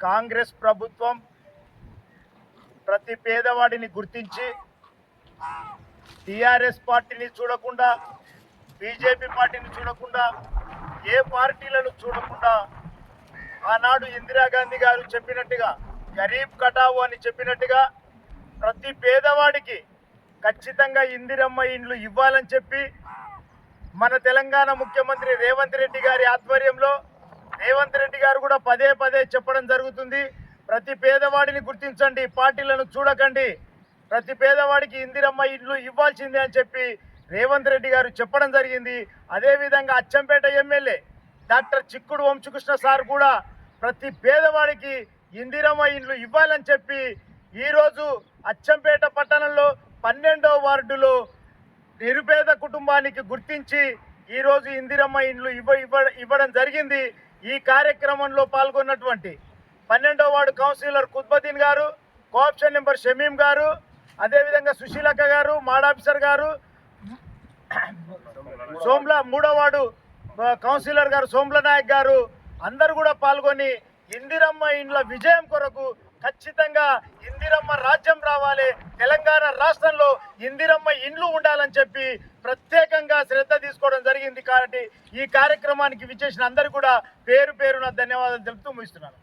కాంగ్రెస్ ప్రభుత్వం ప్రతి పేదవాడిని గుర్తించి టిఆర్ఎస్ పార్టీని చూడకుండా బీజేపీ పార్టీని చూడకుండా ఏ పార్టీలను చూడకుండా ఆనాడు ఇందిరాగాంధీ గారు చెప్పినట్టుగా గరీబ్ కటావు అని చెప్పినట్టుగా ప్రతి పేదవాడికి ఖచ్చితంగా ఇందిరమ్మ ఇండ్లు ఇవ్వాలని చెప్పి మన తెలంగాణ ముఖ్యమంత్రి రేవంత్ రెడ్డి గారి ఆధ్వర్యంలో కూడా పదే పదే చెప్పడం జరుగుతుంది. ప్రతి పేదవాడిని గుర్తించండి పార్టీలను చూడకండి. ప్రతి పేదవాడికి ఇందిరమ్మ ఇండ్లు ఇవ్వాల్సిందే అని చెప్పి రేవంత్ రెడ్డి గారు చెప్పడం జరిగింది. అదేవిధంగా అచ్చంపేట ఎమ్మెల్యే డాక్టర్ చిక్కుడు వంశకృష్ణ సార్ కూడా ప్రతి పేదవాడికి ఇందిరమ్మ ఇండ్లు ఇవ్వాలని చెప్పి ఈరోజు అచ్చంపేట పట్టణంలో పన్నెండో వార్డులో నిరుపేద కుటుంబానికి గుర్తించి ఈరోజు ఇందిరమ్మ ఇండ్లు ఇవ్వ ఇవ్వడం జరిగింది. ఈ కార్యక్రమంలో పాల్గొన్నటువంటి పన్నెండో వార్డు కౌన్సిలర్ కుత్బద్దీన్ గారు కోఆప్షన్ నెంబర్ షమీం గారు అదేవిధంగా సుశీలక్క గారు మాడాఫీసర్ గారు సోమ్ల మూడో వార్డు కౌన్సిలర్ గారు సోమ్ల నాయక్ గారు అందరు కూడా పాల్గొని ఇందిరమ్మ ఇండ్ల విజయం కొరకు ఖచ్చితంగా ఇందిరమ్మ రాజ్యం రావాలి. తెలంగాణ రాష్ట్రంలో ఇందిరమ్మ ఇండ్లు ఉండాలని చెప్పి ప్రత్యేకంగా శ్రద్ధ తీసుకోవడం జరిగింది కాబట్టి ఈ కార్యక్రమానికి విచ్చేసిన అందరూ కూడా పేరు పేరున ధన్యవాదాలు తెలుపుతూ ముగిస్తున్నాను.